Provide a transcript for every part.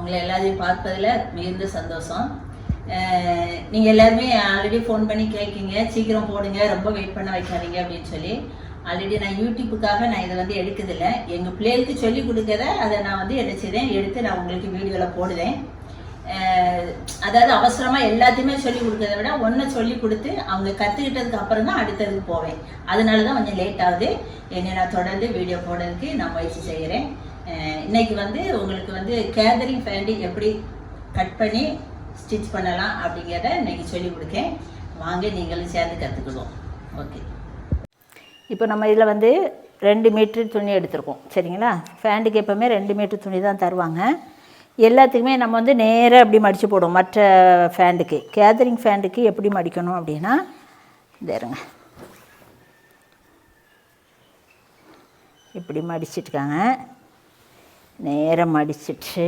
உங்களை எல்லாத்தையும் பார்ப்பதில் மிகுந்த சந்தோஷம். நீங்கள் எல்லாருமே ஆல்ரெடி ஃபோன் பண்ணி கேட்கீங்க சீக்கிரம் போடுங்க. ரொம்ப வெயிட் பண்ண வைக்காதீங்க அப்படின்னு சொல்லி. ஆல்ரெடி நான் யூடியூப்புக்காக நான் இதை வந்து எடுக்கிறதில்ல. எங்கள் பிள்ளைகளுக்கு சொல்லி கொடுக்கறத அதை நான் வந்து என்ன செய்தேன் எடுத்து நான் உங்களுக்கு வீடியோவில் போடுவேன் அதாவது அவசரமாக எல்லாத்தையுமே சொல்லி கொடுக்கறத விட ஒன்றை சொல்லி கொடுத்து அவங்க கற்றுக்கிட்டதுக்கு அப்புறம் தான் அடுத்ததுக்கு போவேன். அதனால தான் கொஞ்சம் லேட் ஆகுது. என்னை நான் தொடர்ந்து வீடியோ போடுறதுக்கு நான் முயற்சி செய்கிறேன் இன்னைக்கு வந்து உங்களுக்கு வந்து கேதரிங் ஃபேண்டி எப்படி கட் பண்ணி ஸ்டிச் பண்ணலாம் அப்படிங்கிறத இன்னைக்கு சொல்லி கொடுக்கேன். வாங்க நீங்களும் சேர்ந்து கற்றுக்கிடுவோம் ஓகே இப்போ நம்ம இதில் வந்து ரெண்டு மீட்ரு துணி எடுத்திருக்கோம். சரிங்களா? ஃபேண்டுக்கு எப்போவுமே ரெண்டு மீட்ரு துணி தான் தருவாங்க. எல்லாத்துக்குமே நம்ம வந்து நேராக அப்படி மடித்து போடுவோம்? மற்ற ஃபேண்டுக்கு கேதரிங் ஃபேண்டுக்கு எப்படி மடிக்கணும் அப்படின்னா இந்த இருங்க. இப்படி மடிச்சிட்ருக்காங்க நேரம் அடிச்சிட்டு.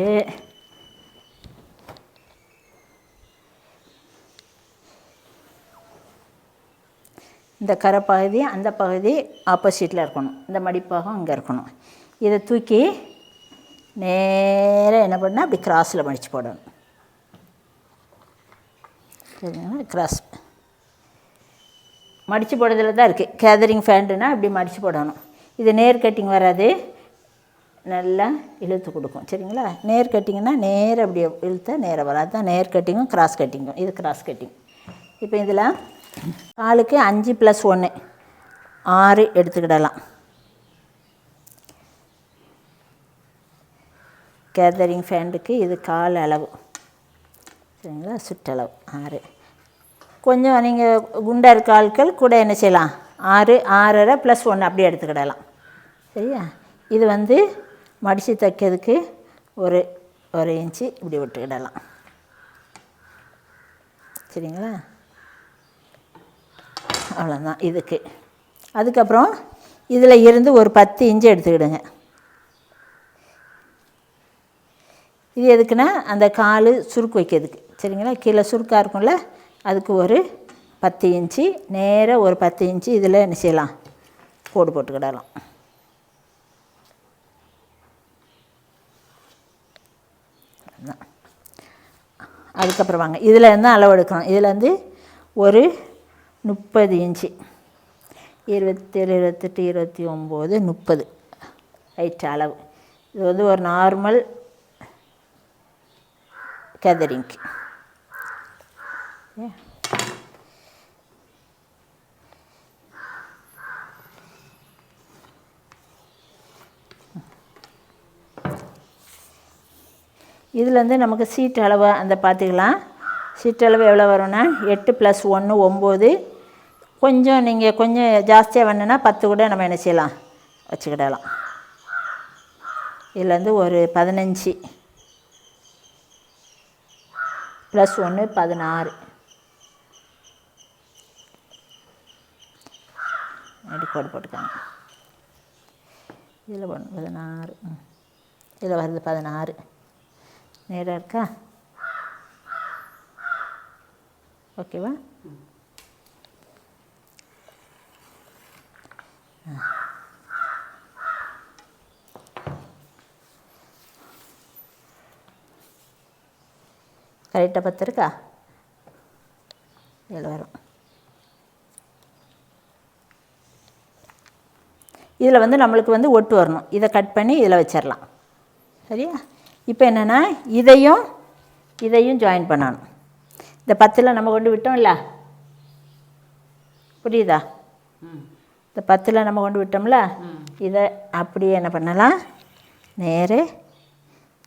இந்த கரை பகுதி அந்த பகுதி ஆப்போசிட்டில் இருக்கணும். இந்த மடிப்பாகம் இங்கே இருக்கணும். இதை தூக்கி நேராக என்ன பண்ணால் அப்படி கிராஸில் மடித்து போடணும். சரிங்களா? கிராஸ் மடித்து போடுறதுல தான் இருக்குது கேதரிங் ஃபேண்டுனா அப்படி மடித்து போடணும். இது நேர் கட்டிங் வராது. நல்லா இழுத்து கொடுக்கும் சரிங்களா? நேர் கட்டிங்கன்னா நேர் அப்படி இழுத்தா நேராக வரும். அதுதான் நேர் கட்டிங்கும் கிராஸ் கட்டிங்கும் இது கிராஸ் கட்டிங் இப்போ இதில் காலுக்கு அஞ்சு ப்ளஸ் ஒன்று ஆறு எடுத்துக்கிடலாம். கேதரிங் ஃபேண்டுக்கு இது கால் அளவு சரிங்களா? சுற்றளவு ஆறு. கொஞ்சம் நீங்கள் குண்டா இருக்க ஆட்கள் கூட என்ன செய்யலாம்? ஆறு ஆறரை ப்ளஸ் ஒன்று அப்படியே எடுத்துக்கிடலாம். சரியா? இது வந்து மடித்து தைக்கிறதுக்கு ஒரு ஒரு இன்ச்சு இப்படி விட்டுக்கிடலாம். சரிங்களா? அவ்வளோதான் இதுக்கு. அதுக்கப்புறம் இதில் இருந்து ஒரு பத்து இன்ச்சு எடுத்துக்கிடுங்க. இது எதுக்குன்னா அந்த கால் சுருக்கு வைக்கிறதுக்கு. சரிங்களா? கீழே சுருக்காக இருக்கும்ல? அதுக்கு ஒரு பத்து இன்ச்சு நேராக ஒரு பத்து இன்ச்சு இதில் என்ன செய்யலாம்? கோடு போட்டுக்கிடலாம். அதுக்கப்புறம் வாங்க. இதுலேருந்து அளவு எடுக்கணும். இதுலேருந்து ஒரு முப்பது இன்ச்சு. இருபத்தேழு இருபத்தெட்டு இருபத்தி ஒம்பது முப்பது. ஹைட் அளவு. இது வந்து ஒரு நார்மல் கேதரிங்க்கு. இதுலேருந்து நமக்கு சீட் அளவு அந்த பார்த்துக்கலாம். சீட் அளவு எவ்வளோ வரும்னா எட்டு ப்ளஸ் ஒன்று ஒம்பது. கொஞ்சம் நீங்கள் கொஞ்சம் ஜாஸ்தியாக வேணுன்னா பத்து கூட நம்ம என்ன செய்யலாம்? வச்சுக்கிடலாம். இதுலேருந்து ஒரு பதினஞ்சு. ப்ளஸ் ஒன்று பதினாறு. அப்படி கோடு போட்டுக்காங்க. இதில் ஒன்று பதினாறு. ம். இதில் வருது பதினாறு. நேராக இருக்கா? ஓகேவா கரெக்டாக பார்த்துருக்கா இருக்கா? இதில் வரும். இதில் வந்து நம்மளுக்கு வந்து ஒட்டு வரணும். இதை கட் பண்ணி இதில் வச்சிடலாம் சரியா? இப்போ என்னென்னா இதையும் இதையும் ஜாயின் பண்ணணும். இந்த பத்தில் நம்ம கொண்டு விட்டோம்ல? புரியுதா? இந்த பத்தில் நம்ம கொண்டு விட்டோம்ல? இதை அப்படியே என்ன பண்ணலாம்? நேரே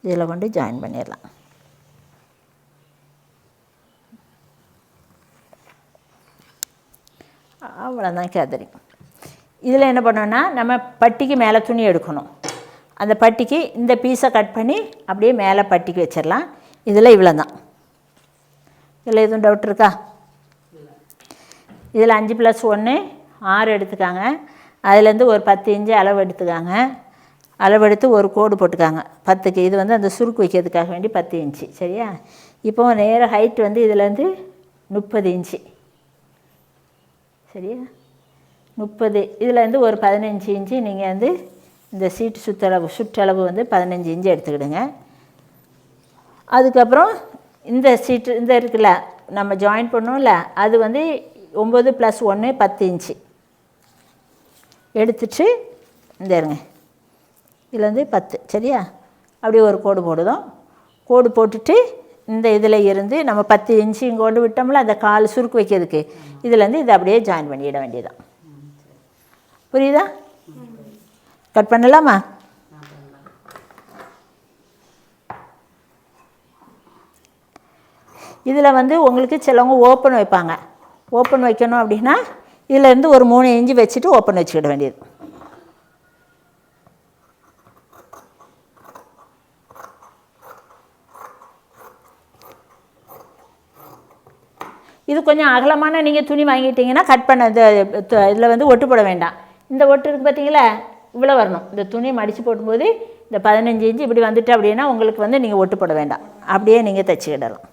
இதில் கொண்டு ஜாயின் பண்ணிடலாம். அவ்வளோதான் கேதரிங். இதில் என்ன பண்ணோன்னா நம்ம பட்டிக்கு மேலே துணி எடுக்கணும். அந்த பட்டிக்கு இந்த பீஸை கட் பண்ணி அப்படியே மேலே பட்டிக்கு வச்சிடலாம். இதில் இவ்வளோ தான் இதில் எதுவும் டவுட் இருக்கா? இதில் அஞ்சு ப்ளஸ் ஒன்று ஆறு எடுத்துக்காங்க. அதுலேருந்து ஒரு பத்து இன்ச்சு அளவு எடுத்துக்காங்க. அளவெடுத்து ஒரு கோடு போட்டுக்காங்க. பத்துக்கு. இது வந்து அந்த சுருக்கு வைக்கிறதுக்காக வேண்டி பத்து இன்ச்சு. சரியா? இப்போ நேர ஹைட் வந்து இதுலேருந்து முப்பது இன்ச்சு. சரியா? முப்பது. இதுலேருந்து ஒரு பதினஞ்சு இன்ச்சு நீங்கள் வந்து இந்த சீட்டு சுற்றளவு சுற்றளவு வந்து பதினஞ்சு இன்ச்சு எடுத்துக்கிடுங்க. அதுக்கப்புறம் இந்த சீட்டு இந்த இருக்குல்ல நம்ம ஜாயின் பண்ணோம்ல அது வந்து ஒம்பது ப்ளஸ் ஒன்று பத்து இன்ச்சு. எடுத்துட்டு இந்த இருங்க. இதில் வந்து பத்து சரியா? அப்படியே ஒரு கோடு போடுதோம். கோடு போட்டுட்டு இந்த இதில் இருந்து நம்ம பத்து இன்ச்சு இங்கே கொண்டு விட்டோம்ல அந்த கால் சுருக்கு வைக்கிறதுக்கு. இதுலேருந்து இதை அப்படியே ஜாயின் பண்ணிட வேண்டியதான் புரியுதா? கட் பண்ணலாமா இதில் வந்து உங்களுக்கு சிலவங்க ஓப்பன் வைப்பாங்க. ஓப்பன் வைக்கணும் அப்படின்னா இதிலேருந்து ஒரு மூணு இஞ்சி வச்சுட்டு ஓப்பன் வச்சுக்கிட வேண்டியது. இது கொஞ்சம் அகலமான நீங்கள் துணி வாங்கிட்டீங்கன்னா கட் பண்ண இதில் வந்து ஒட்டு போட வேண்டாம். இந்த ஒட்டு இருக்குது பார்த்தீங்களா இவ்வளோ வரணும். இந்த துணி மடித்து போடும்போது இந்த பதினஞ்சு இன்ச்சு இப்படி வந்துட்டு அப்படின்னா உங்களுக்கு வந்து நீங்கள் ஒட்டு போட வேண்டாம். அப்படியே நீங்கள் தைச்சிக்கிடலாம்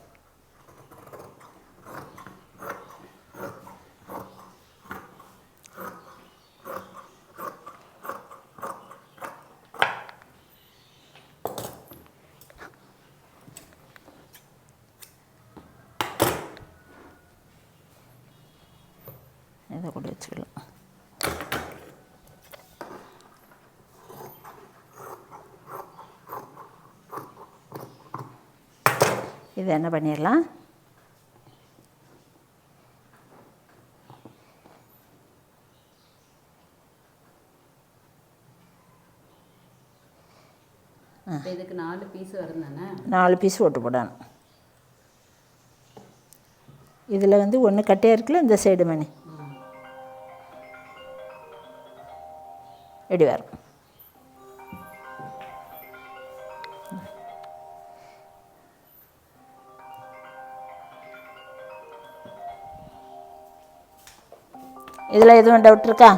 இதை கூட வச்சுக்கலாம் இது என்ன பண்ணிடலாம்? இதுக்கு நாலு பீஸ் வரும் தானே? நாலு பீஸ் ஓட்டு போடணும். இதில் வந்து ஒன்று கட்டையாக இருக்குல்ல இந்த சைடு மணி. இப்படி வரும். இதில் எதுவும் டவுட் இருக்கா?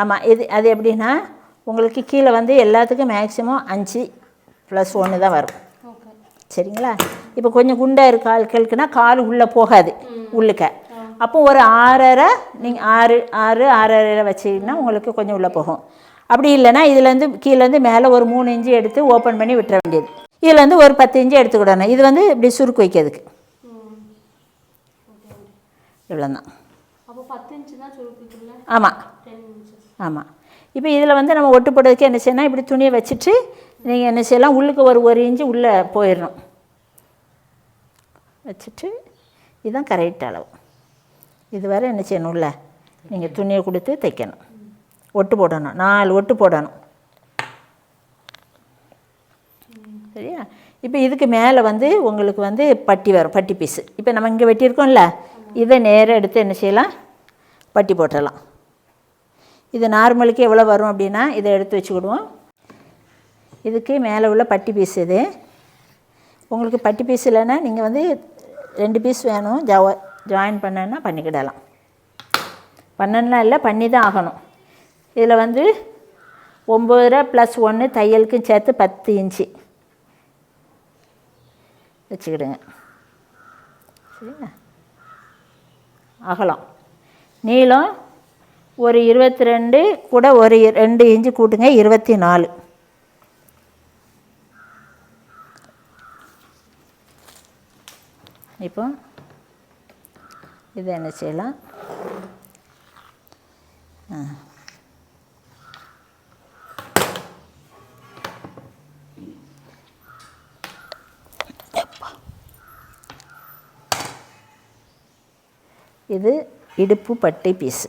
ஆமாம் இது அது எப்படின்னா உங்களுக்கு கீழே வந்து எல்லாத்துக்கும் மேக்ஸிமம் அஞ்சு ப்ளஸ் ஒன்று தான் வரும். சரிங்களா? இப்போ கொஞ்சம் குண்டாக இருக்க ஆட்களுக்குன்னா கால் உள்ளே போகாது உள்ளுக்க. அப்போ ஒரு ஆறரை நீங்கள் ஆறு ஆறு ஆறரை வச்சிங்கன்னா உங்களுக்கு கொஞ்சம் உள்ளே போகும். அப்படி இல்லைன்னா இதுலேருந்து கீழேருந்து மேலே ஒரு மூணு இன்ச்சு எடுத்து ஓப்பன் பண்ணி விட்டுற வேண்டியது. இதுலேருந்து ஒரு பத்து இன்ச்சு எடுத்துக்கிடணும் இது வந்து இப்படி சுருக்கு வைக்கிறதுக்கு. இவ்வளோதான் அப்போ பத்து இன்ச்சு தான் சுருக்கிக்குள்ள ஆமாம் ஆமாம் இப்போ இதில் வந்து நம்ம ஒட்டு போடுறதுக்கு என்ன செய்யணும் இப்படி துணியை வச்சுட்டு நீங்கள் என்ன செய்யலாம் உள்ளுக்கு ஒரு ஒரு இன்ச்சு உள்ளே போயிடணும். வச்சுட்டு இதுதான் கரெக்ட் அளவு. இது வரை என்ன செய்யணும் உள்ள? நீங்கள் துணியை கொடுத்து தைக்கணும். ஒட்டு போடணும். நாலு ஒட்டு போடணும். சரியா? இப்போ இதுக்கு மேலே வந்து உங்களுக்கு வந்து பட்டி வரும் பட்டி பீஸு இப்போ நம்ம இங்கே வெட்டியிருக்கோம்ல இதை நேராக எடுத்து என்ன செய்யலாம்? பட்டி போட்டுடலாம் இது நார்மலுக்கு எவ்வளோ வரும் அப்படின்னா இதை எடுத்து வச்சுக்கிடுவோம். இதுக்கு மேலே உள்ள பட்டி பீஸ் இது. உங்களுக்கு பட்டி பீஸ் இல்லைன்னா நீங்கள் வந்து ரெண்டு பீஸ் வேணும். ஜா ஜாயின் பண்ணனா பண்ணிக்கிடலாம். பண்ணலாம் இல்லை பண்ணி தான் ஆகணும். இதில் வந்து ஒம்பது ப்ளஸ் ஒன்று தையலுக்கும் சேர்த்து பத்து இன்ச்சு. வச்சுக்கிடுங்க. சரிங்களா? அகலம். நீளம் ஒரு இருபத்தி ரெண்டு கூட ஒரு ரெண்டு இன்ச்சு கூட்டுங்க இருபத்தி நாலு இப்போ இதை என்ன செய்யலாம்? ஆ. இது இடுப்பு பட்டை பீஸு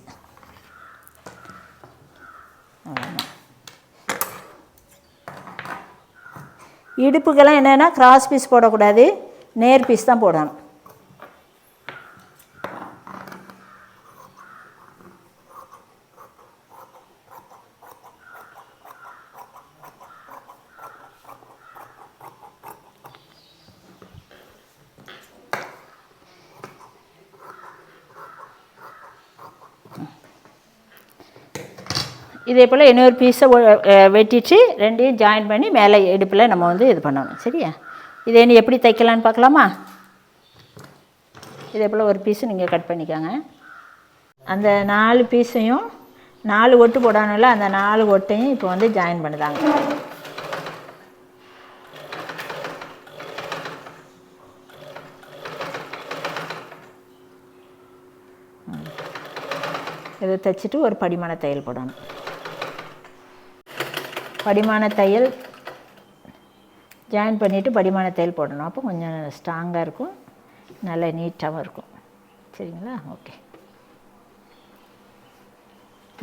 இடுப்புக்கெல்லாம் என்னென்னா கிராஸ் பீஸ் போடக்கூடாது நேர் பீஸ் தான் போடணும். இதே போல் இன்னொரு பீஸை வெட்டிட்டு ரெண்டையும் ஜாயின் பண்ணி மேலே இடுப்பில் நம்ம வந்து இது பண்ணணும். சரியா? இதை நீ எப்படி தைக்கலான்னு பார்க்கலாமா? இதே போல் ஒரு பீஸு நீங்கள் கட் பண்ணிக்கோங்க. அந்த நாலு பீஸையும் நாலு ஒட்டு போடணும்ல அந்த நாலு ஒட்டையும் இப்போ வந்து ஜாயின் பண்ணுதாங்க. இதை தைச்சிட்டு ஒரு படிமான தையல் போடணும். படிமான தையல். ஜாயின் பண்ணிவிட்டு படிமான தையல் போடணும். அப்போ கொஞ்சம் ஸ்ட்ராங்காக இருக்கும். நல்ல நீட்டாகவும் இருக்கும். சரிங்களா? ஓகே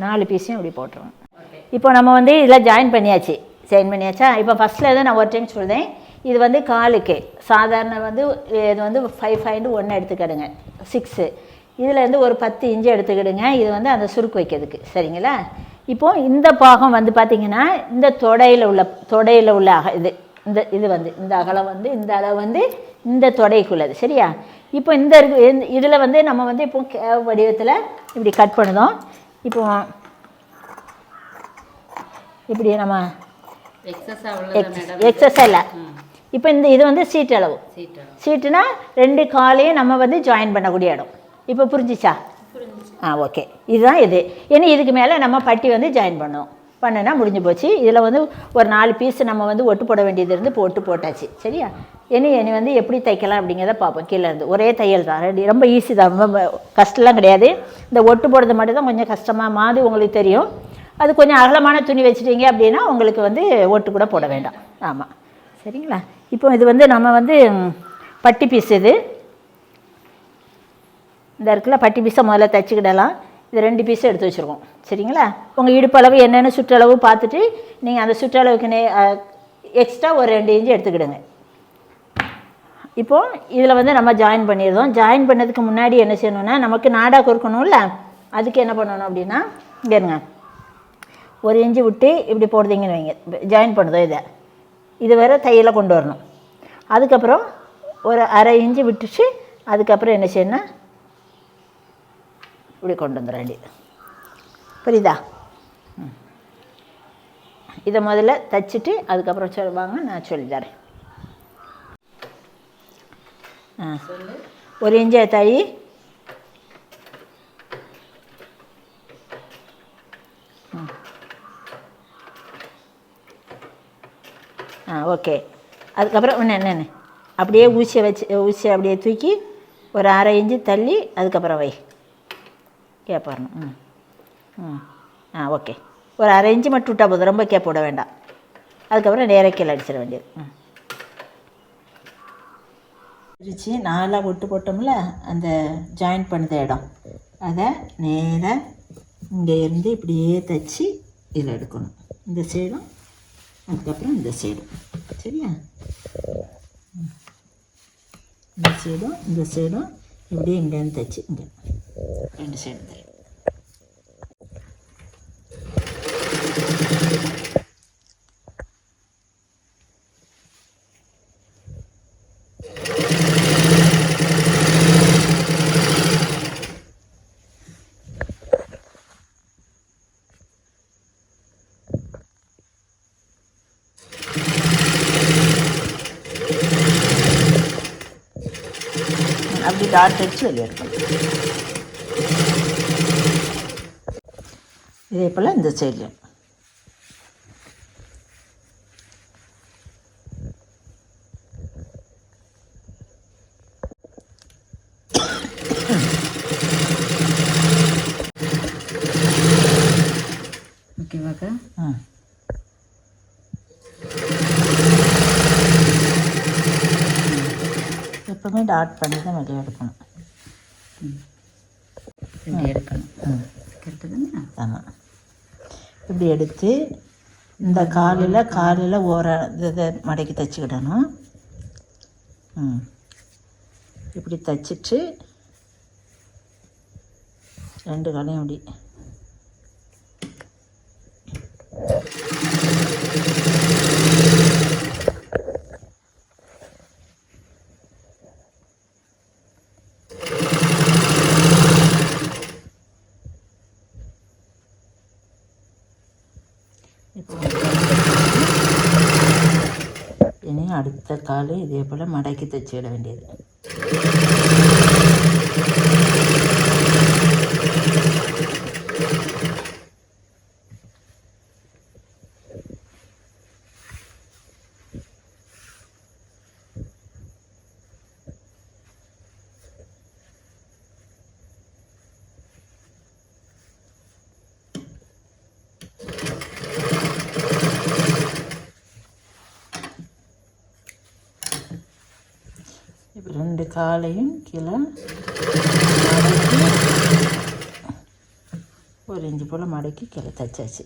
நாலு பீஸையும் இப்படி போட்டுருவோம். இப்போ நம்ம வந்து இதில் ஜாயின் பண்ணியாச்சு. ஜாயின் பண்ணியாச்சா? இப்போ ஃபஸ்ட்டில் தான் நான் ஒரு டைம் சொல்கிறேன் இது வந்து காலுக்கு. சாதாரண வந்து இது வந்து ஃபைவ் ஃபைவ்னு ஒன்று எடுத்துக்கிடுங்க. சிக்ஸு இதில் இருந்து ஒரு பத்து இன்ச்சு எடுத்துக்கிடுங்க. இது வந்து அந்த சுருக்கு வைக்கிறதுக்கு. சரிங்களா? இப்போ இந்த பாகம் வந்து பார்த்திங்கன்னா இந்த தொடையில் உள்ள தொடையில் உள்ள அக இது இந்த இது வந்து இந்த அகலம் வந்து இந்த அளவு வந்து இந்த தொடைக்குள்ளது சரியா? இப்போ இந்த இதில் வந்து நம்ம வந்து இப்போ வடிவத்தில் இப்படி கட் பண்ணுதோம். இப்போ இப்படி நம்ம எக்ஸஸ் அவ்வளோதான் மேடம் எக்ஸஸ் இல்லை. இப்போ இந்த இது வந்து சீட் அளவு சீட்டு சீட்டுனா ரெண்டு காலையும் நம்ம வந்து ஜாயின் பண்ணக்கூடிய இடம். இப்போ புரிஞ்சிச்சா? ஆ ஓகே இதுதான் இது. ஏன்னா இதுக்கு மேலே நம்ம பட்டி வந்து ஜாயின் பண்ணோம். பண்ணுனா முடிஞ்சு போச்சு. இதில் வந்து ஒரு நாலு பீஸ் நம்ம வந்து ஒட்டு போட வேண்டியது இருந்து போட்டு ஒட்டு போட்டாச்சு. சரியா? இனி இனி வந்து எப்படி தைக்கலாம் அப்படிங்கிறத பார்ப்போம். கீழே இருந்து. ஒரே தையல் தான். ரெடி ரொம்ப ஈஸி தான். ரொம்ப கஷ்டம்லாம் கிடையாது. இந்த ஒட்டு போடுறது மட்டும் தான் கொஞ்சம் கஷ்டமாக மாதிரி உங்களுக்கு தெரியும். அது கொஞ்சம் அகலமான துணி வச்சுட்டீங்க அப்படின்னா உங்களுக்கு வந்து ஒட்டு கூட போட வேண்டாம். ஆமாம் சரிங்களா? இப்போ இது வந்து நம்ம வந்து பட்டி பீஸ் இது. இந்த இருக்குல்ல பட்டி பீஸை முதல்ல தைச்சிக்கிடலாம். இது ரெண்டு பீஸும் எடுத்து வச்சுருக்கோம். சரிங்களா? உங்கள் இடுப்பளவு என்னென்ன சுற்றளவு பார்த்துட்டு நீங்கள் அந்த சுற்றளவுக்கு நே எக்ஸ்ட்ரா ஒரு ரெண்டு இன்ச்சு எடுத்துக்கிடுங்க. இப்போது இதில் வந்து நம்ம ஜாயின் பண்ணிடுறோம். ஜாயின் பண்ணதுக்கு முன்னாடி என்ன செய்யணும்னா நமக்கு நாடாக கொடுக்கணும்ல அதுக்கு என்ன பண்ணணும் அப்படின்னா இங்க இருங்க. ஒரு இன்ச்சு விட்டு இப்படி போடுறீங்கன்னு வைங்க. ஜாயின் பண்ணுதோ இதை. இது வேற தையலை கொண்டு வரணும். அதுக்கப்புறம் ஒரு அரை இன்ச்சு விட்டுச்சு அதுக்கப்புறம் என்ன செய்யணும்னா இப்படி கொண்டு வந்துட வேண்டியது புரியுதா? ம். இதை முதல்ல தச்சுட்டு அதுக்கப்புறம் சொல்லுவாங்க நான் சொல்லித்தரேன். ஆ. ஒரு இன்ச்சு தை ஆ ஓகே. அதுக்கப்புறம் ஒன்று என்னென்ன அப்படியே ஊசியை வச்சு ஊசியை அப்படியே தூக்கி ஒரு அரை இன்ச்சு தள்ளி அதுக்கப்புறம் வை. கேப்பாரணும் ம். ம். ஆ ஓகே. ஒரு அரை இன்ச்சு மட்டும் விட்டால் போதும். ரொம்ப கேப் விட வேண்டாம். அதுக்கப்புறம் நேராக கீழே அடிச்சிட வேண்டியது. ம். பிரித்து நாலாக ஒட்டு போட்டோம்ல அந்த ஜாயின் பண்ணுற இடம். அதை நேராக இங்கே இருந்து இப்படியே தைச்சி இதில் எடுக்கணும். இந்த சைடும் அதுக்கப்புறம் இந்த சைடும் சரியா? இந்த சைடும் இந்த சைடும் இப்படியே இங்கேருந்து தைச்சி இங்கே. ரெண்டு சைடும் தை அப்படி டாட் அடித்து வெளியே எடுக்கணும் இதே போல் இந்த சைட்லையும். ஓகேவாக்கா ஆ. எப்பவுமே டாட் பண்ணி தான் வெளியே எடுக்கணும். எடுக்கணும். கரெக்டு தானே ஆமாம் இப்படி எடுத்து இந்த காலில் காலில் ஓர இதை மடக்கி தைச்சிக்கிடணும். ம். இப்படி தைச்சிட்டு ரெண்டு காலையும் இப்படி இப்போ இனி அடுத்த கால் இதே போல் மடக்கி தைச்சிட வேண்டியது. ரெண்டு காலையும் கீழே ஒரு இஞ்சி போல் மடக்கி கீழே தைச்சாச்சு.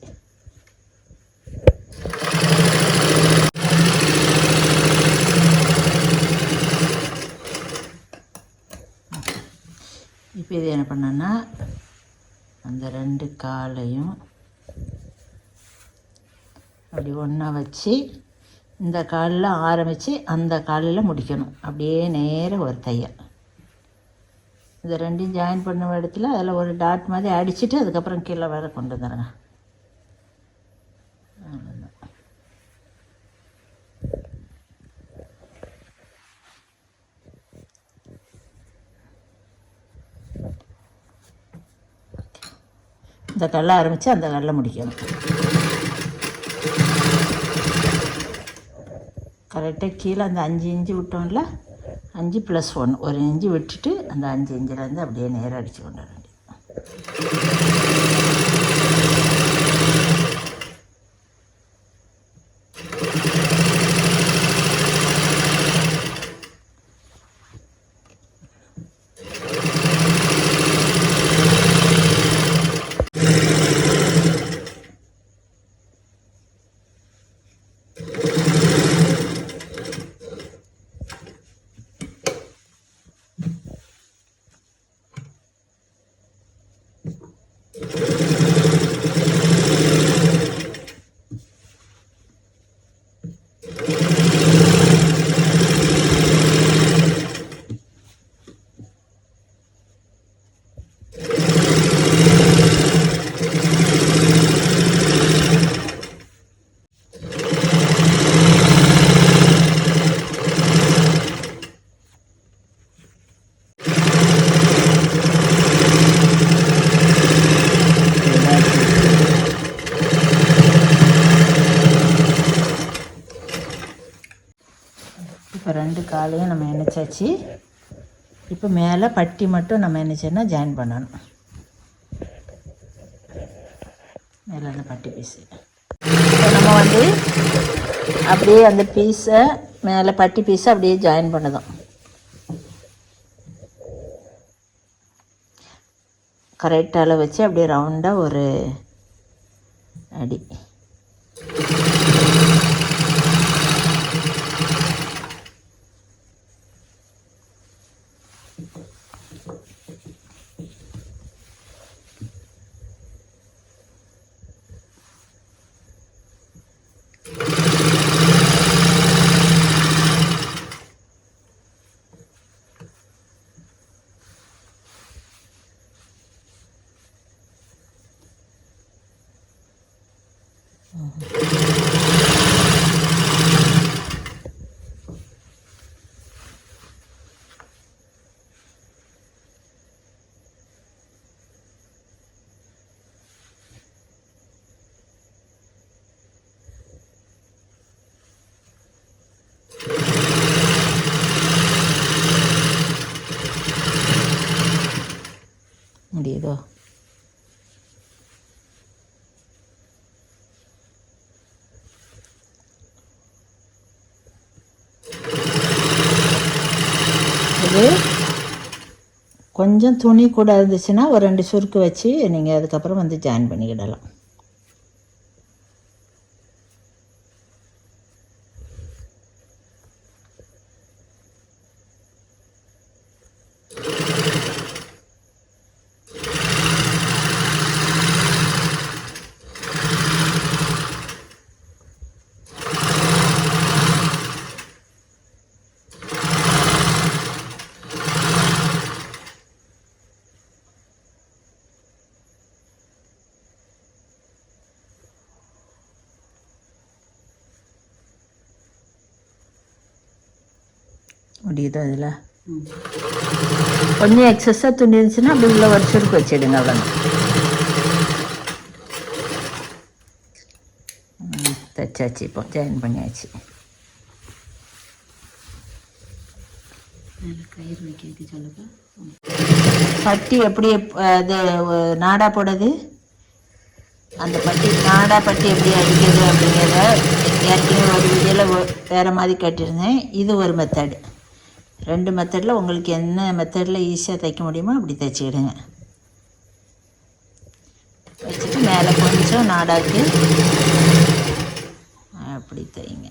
இப்போ இது என்ன பண்ணேன்னா அந்த ரெண்டு காலையும் அப்படி ஒன்றா வச்சு இந்த காலில் ஆரம்பித்து அந்த காலில் முடிக்கணும். அப்படியே நேராக ஒரு தையல். இது ரெண்டையும் ஜாயின் பண்ண இடத்துல அதில் ஒரு டாட் மாதிரி அடிச்சுட்டு அதுக்கப்புறம் கீழே வேறு கொண்டு வந்துடுங்க அவ்வளோதான். இந்த கல்லை ஆரம்பித்து அந்த கல்லை முடிக்கணும். கரெக்டாக கீழே அந்த அஞ்சு இஞ்சி விட்டோம்ல அஞ்சு ப்ளஸ் ஒன் ஒரு இஞ்சி விட்டுட்டு அந்த அஞ்சு இஞ்சிலேருந்து அப்படியே நேராக அடித்து கொண்டு வர வேண்டியது இப்போ ரெண்டு காலையும் நம்ம இணைச்சாச்சு இப்போ மேலே பட்டி மட்டும் நம்ம என்ன செய்யணும் ஜாயின் பண்ணணும். மேலே அந்த பட்டி பீஸு இப்போ நம்ம வந்து அப்படியே அந்த பீஸை மேலே பட்டி பீஸை அப்படியே ஜாயின் பண்ணதும் கரெக்டாக வச்சு அப்படியே ரவுண்டாக ஒரு அடி முடியுதோ இது கொஞ்சம் துணி கூட இருந்துச்சுன்னா ஒரு ரெண்டு சுருக்கு வச்சு நீங்கள் அதுக்கப்புறம் வந்து ஜாயின் பண்ணிக்கிடலாம். முடியுதோ அதில். கொஞ்சம் எக்ஸஸாக துணி இருந்துச்சுன்னா அப்படி உள்ள சுருக்கு வச்சிடுங்க அவ்வளோ தைச்சாச்சு இப்போ ஜாயின் பண்ணியாச்சு. பட்டி எப்படி எப்- அது நாடா போடுறது? அந்த பட்டி நாடா பட்டி எப்படி அடிக்கிறது அப்படிங்கிறத ஏற்கனவே ஒரு வீடியோவில் வேறு மாதிரி கேட்டிருந்தேன். இது ஒரு மெத்தடு ரெண்டு மெத்தடில் உங்களுக்கு என்ன மெத்தடில் ஈஸியாக தைக்க முடியுமோ அப்படி தைச்சிடுங்க வச்சுட்டு மேலே கொஞ்சம் நாடாக்கு. அப்படி தைங்க.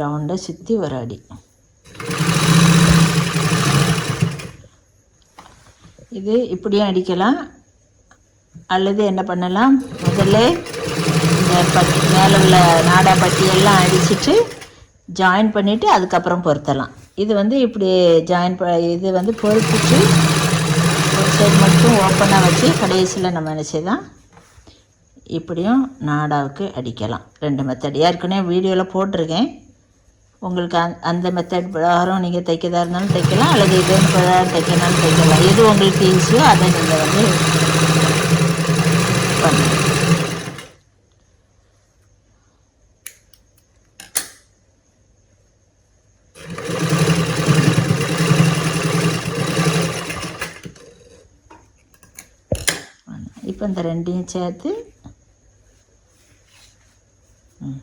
அப்படி சுற்றி ஒரு அடி இது இப்படியும் அடிக்கலாம் அல்லது என்ன பண்ணலாம் முதல்ல இந்த பட்டி மேலே உள்ள நாடா பட்டியெல்லாம் அடிச்சுட்டு ஜாயின் பண்ணிவிட்டு அதுக்கப்புறம் பொருத்தலாம் இது வந்து இப்படி ஜாயின் ப இது வந்து பொருத்திட்டு ஒரு சைடு மட்டும் ஓப்பனாக வச்சு கடைசியில் நம்ம நினச்சி தான் இப்படியும் நாடாவுக்கு அடிக்கலாம் ரெண்டு மெத்தட் ஏற்கனவே வீடியோவில் போட்டிருக்கேன் உங்களுக்கு அந் அந்த மெத்தட் பிரகாரம் நீங்கள் தைக்கதாக இருந்தாலும் தைக்கலாம் அல்லது இது பிரகாரம் தைக்கணும்னாலும் தைக்கலாம். எது உங்களுக்கு ஈஸியோ அதை நீங்கள் வந்து இப்போ இந்த ரெண்டையும் சேர்த்து ம்.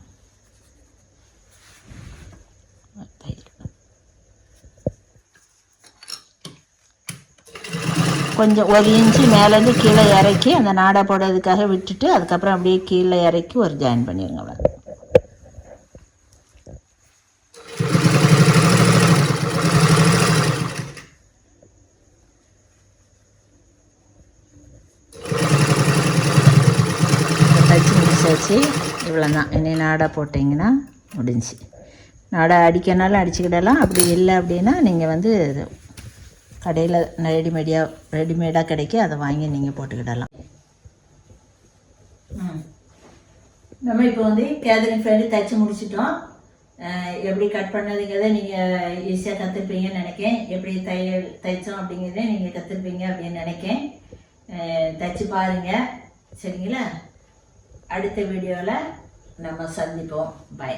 கொஞ்சம் ஒரு இன்ச்சு மேலேருந்து கீழே இறக்கி அந்த நாடா போடுறதுக்காக விட்டுட்டு அதுக்கப்புறம் அப்படியே கீழே இறக்கி ஒரு ஜாயின் பண்ணிடுங்க அவ்வளோ தச்சு முடிச்சாச்சு. இவ்வளோ தான் இனி நாடா போட்டிங்கன்னா முடிஞ்சு நாடா அடிக்கனாலும் அடிச்சுக்கிடலாம். அப்படி இல்லை அப்படின்னா நீங்கள் வந்து கடையில் ரெடிமேடியாக ரெடிமேடாக கிடைக்கும் அதை வாங்கி நீங்கள் போட்டுக்கிடலாம். நம்ம இப்போ வந்து கேதரிங் ஃப்ரெண்டு தைச்சு முடிச்சிட்டோம். எப்படி கட் பண்ணதுங்கிறத நீங்கள் ஈஸியாக கற்றுப்பீங்கன்னு நினைக்கேன். எப்படி தையல் தைச்சோம் அப்படிங்கிறத நீங்கள் கற்றுப்பீங்க அப்படின்னு நினைக்கேன். தைச்சி தைச்சு பாருங்கள் சரிங்களா? அடுத்த வீடியோவில் நம்ம சந்திப்போம். பை